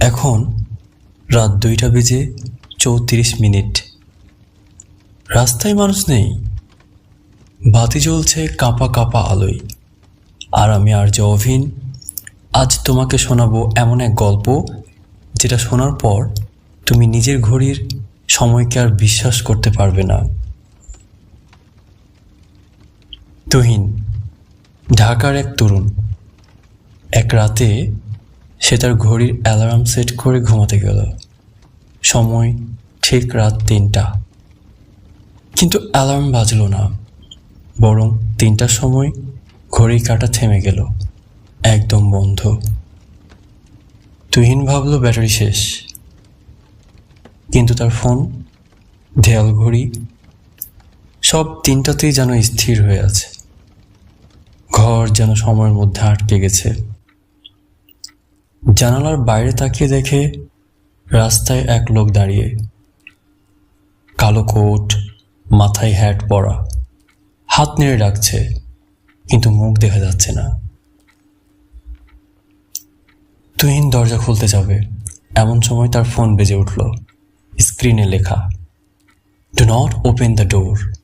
এখন রাত দুইটা বেজে চৌত্রিশ মিনিট। রাস্তায় মানুষ নেই। বাতি জ্বলছে কাঁপা কাঁপা আলোয়। আর আমি আর যে অভিন, আজ তোমাকে শোনাবো এমন এক গল্প, যেটা শোনার পর তুমি নিজের ঘড়ির সময়কে আর বিশ্বাস করতে পারবে না। তুহিন, ঢাকার এক তরুণ, এক রাতে সে তার ঘড়ির অ্যালার্ম সেট করে ঘুমাতে গেল। সময় ঠিক রাত তিনটা। কিন্তু অ্যালার্ম বাজলো না, বরং তিনটার সময় ঘড়ি কাটা থেমে গেল, একদম বন্ধ। তুহিন ভাবলো, ব্যাটারি শেষ। কিন্তু তার ফোন, দেয়াল ঘড়ি, সব তিনটাতেই যেন স্থির হয়ে আছে। ঘর যেন সময়ের মধ্যে আটকে গেছে। জানালার বাইরে তাকিয়ে দেখে রাস্তায় এক লোক দাঁড়িয়ে। কালো কোট, মাথায় হ্যাট পরা। হাত নেড়ে ডাকছে, কিন্তু মুখ দেখা যাচ্ছে না। তুহিন দরজা খুলতে যাবে। এমন সময় তার ফোন বেজে উঠল। স্ক্রিনে লেখা do not open the door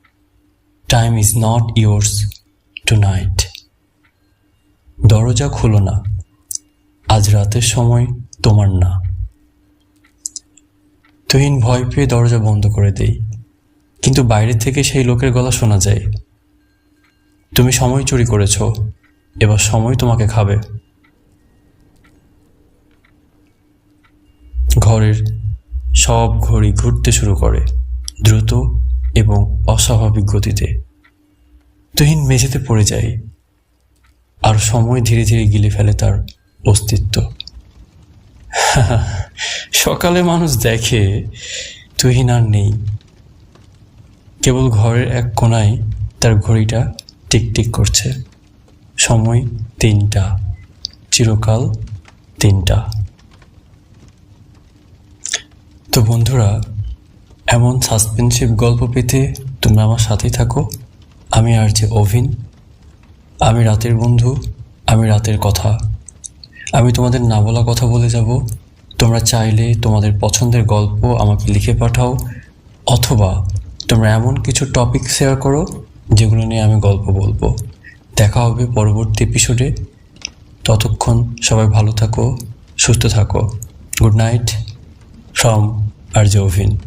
time is not yours tonight দরজা খুলো না। আজ রাতের সময় তোমার না। তুহিন ভয় পেয়ে দরজা বন্ধ করে দেই কিন্তু বাইরে থেকে সেই লোকের গলা শোনা যায়। তুমি সময় চুরি করেছ, এবার সময় তোমাকে খাবে। ঘরের সব ঘড়ি ঘুরতে শুরু করে, দ্রুত এবং অস্বাভাবিক গতিতে। তুহিন মেঝেতে পড়ে যায়, আর সময় ধীরে ধীরে গিলে ফেলে তার অস্তিত্ব। সকালে মানুষ দেখে, তুহিন আর নেই। কেবল ঘরের এক কোনায় তার ঘড়িটা টিকটিক করছে। সময় তিনটা, চিরকাল তিনটা। তো বন্ধুরা, এমন সাসপেন্সিভ গল্প পেতে তোমরা আমার সাথেই থাকো। আমি আর যে অভিন, আমি রাতের বন্ধু, আমি রাতের কথা। আমি তোমাদের না বলা কথা বলে যাব। তোমরা চাইলে তোমাদের পছন্দের গল্প আমাকে লিখে পাঠাও, অথবা তোমরা এমন কিছু টপিক শেয়ার করো, যেগুলো নিয়ে আমি গল্প বলব। দেখা হবে পরবর্তী এপিসোডে ততক্ষণ সবাই ভালো থাকো, সুস্থ থাকো। গুড নাইট ফ্রম আর অভিন